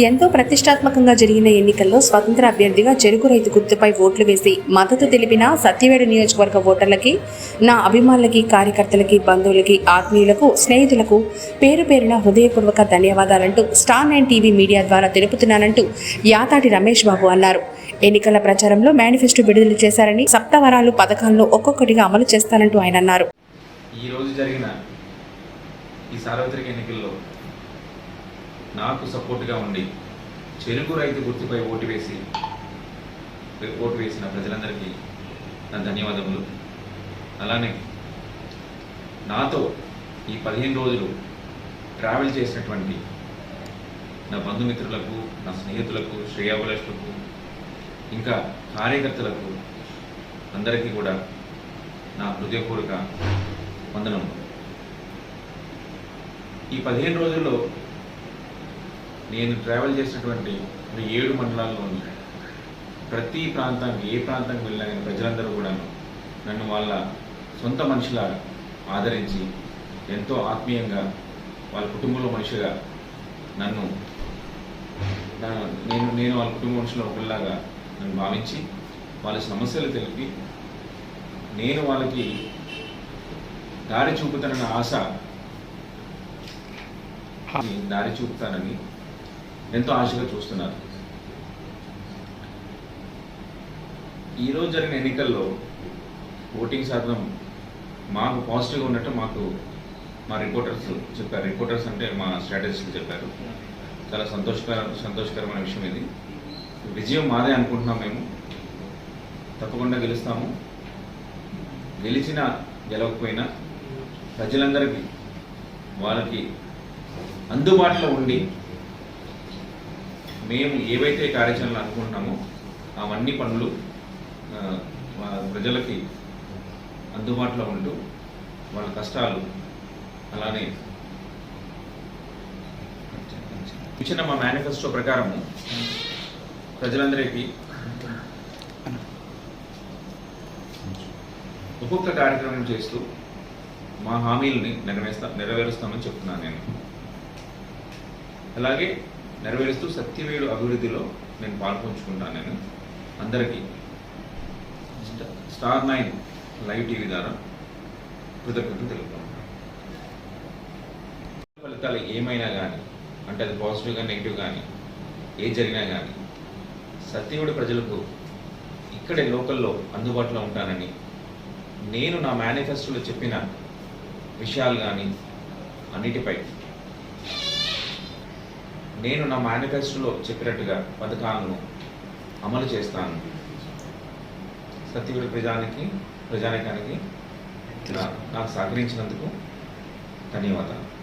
ఎంతో ప్రతిష్టాత్మకంగా జరిగిన ఎన్నికల్లో స్వతంత్ర అభ్యర్థిగా చెరుకు రైతు గుర్తుపై ఓట్లు వేసి మద్దతు తెలిపిన సత్యవేడు నియోజకవర్గ ఓటర్లకి నా అభిమానులకి కార్యకర్తలకి బంధువులకి ఆత్మీయులకు స్నేహితులకు పేరు పేరున హృదయపూర్వక ధన్యవాదాలంటూ స్టార్ నైన్ టీవీ మీడియా ద్వారా తెలుపుతున్నానంటూ యాతాటి రమేష్ బాబు అన్నారు. ఎన్నికల ప్రచారంలో మేనిఫెస్టో విడుదల చేశారని సప్తవరాలు పథకాలను ఒక్కొక్కటిగా అమలు చేస్తానంటూ ఆయన అన్నారు. ఈ రోజు జరిగిన ఈ సార్వత్రిక ఎన్నికల్లో నాకు సపోర్ట్గా ఉండి చెరుకు రైతు గుర్తుపై ఓటు వేసి ఓటు వేసిన ప్రజలందరికీ నా ధన్యవాదములు. అలానే నాతో ఈ పదిహేను రోజులు ట్రావెల్ చేసినటువంటి నా బంధుమిత్రులకు నా స్నేహితులకు శ్రేయాభిలాషులకు ఇంకా కార్యకర్తలకు అందరికీ కూడా నా హృదయపూర్వక వందనం ఈ పదిహేను రోజుల్లో నేను ట్రావెల్ చేసినటువంటి ఈ ఏడు మండలాల్లోని ప్రతి ప్రాంతానికి ఏ ప్రాంతానికి వెళ్ళినా కానీ ప్రజలందరూ కూడాను నన్ను వాళ్ళ సొంత మనిషిలాగా ఆదరించి ఎంతో ఆత్మీయంగా వాళ్ళ కుటుంబంలో మనిషిగా నన్ను నేను నేను వాళ్ళ కుటుంబ మనుషులో ఒకరిలాగా నన్ను భావించి వాళ్ళ సమస్యలు తెలిపి నేను వాళ్ళకి దారి చూపుతానన్న ఆశ దారి చూపుతానని ఎంతో ఆశగా చూస్తున్నారు. ఈరోజు జరిగిన ఎన్నికల్లో ఓటింగ్ శాతం మాకు పాజిటివ్గా ఉన్నట్టు మాకు మా రిపోర్టర్స్ చెప్పారు. రిపోర్టర్స్ అంటే మా స్ట్రాటజిస్ట్ చెప్పారు. చాలా సంతోషకర సంతోషకరమైన విషయం ఇది. విజయం మాదే అనుకుంటున్నాం మేము. తప్పకుండా గెలుస్తాము. గెలిచిన గెలవకపోయినా ప్రజలందరికీ వాళ్ళకి అందుబాటులో ఉండి మేము ఏవైతే కార్యాచరణలు అనుకుంటున్నామో అవన్నీ పనులు ప్రజలకి అందుబాటులో ఉంటూ వాళ్ళ కష్టాలు అలానే ఇచ్చిన మా మేనిఫెస్టో ప్రకారము ప్రజలందరికీ ఒక్కొక్క కార్యక్రమం చేస్తూ మా హామీలని నెరవేరుస్తా నెరవేరుస్తామని చెప్తున్నాను నేను. అలాగే నెరవేరుస్తూ సత్యవేడు అభివృద్ధిలో నేను పాల్పంచుకుంటాను నేను. అందరికీ స్టార్ నైన్ లైవ్ టీవీ ద్వారా కృతజ్ఞతలు తెలుపుకుంటాను ఫలితాలు ఏమైనా కానీ అంటే అది పాజిటివ్ కానీ నెగిటివ్ కానీ ఏ జరిగినా కానీ సత్యవేడు ప్రజలకు ఇక్కడే లోకల్లో అందుబాటులో ఉంటానని నేను నా మేనిఫెస్టోలో చెప్పిన విషయాలు కానీ అన్నిటిపై నేను నా మేనిఫెస్టోలో చెప్పినట్టుగా పథకాలను అమలు చేస్తాను. సత్యవుడి ప్రజానికి ప్రజానికానికి నాకు సహకరించినందుకు ధన్యవాదాలు.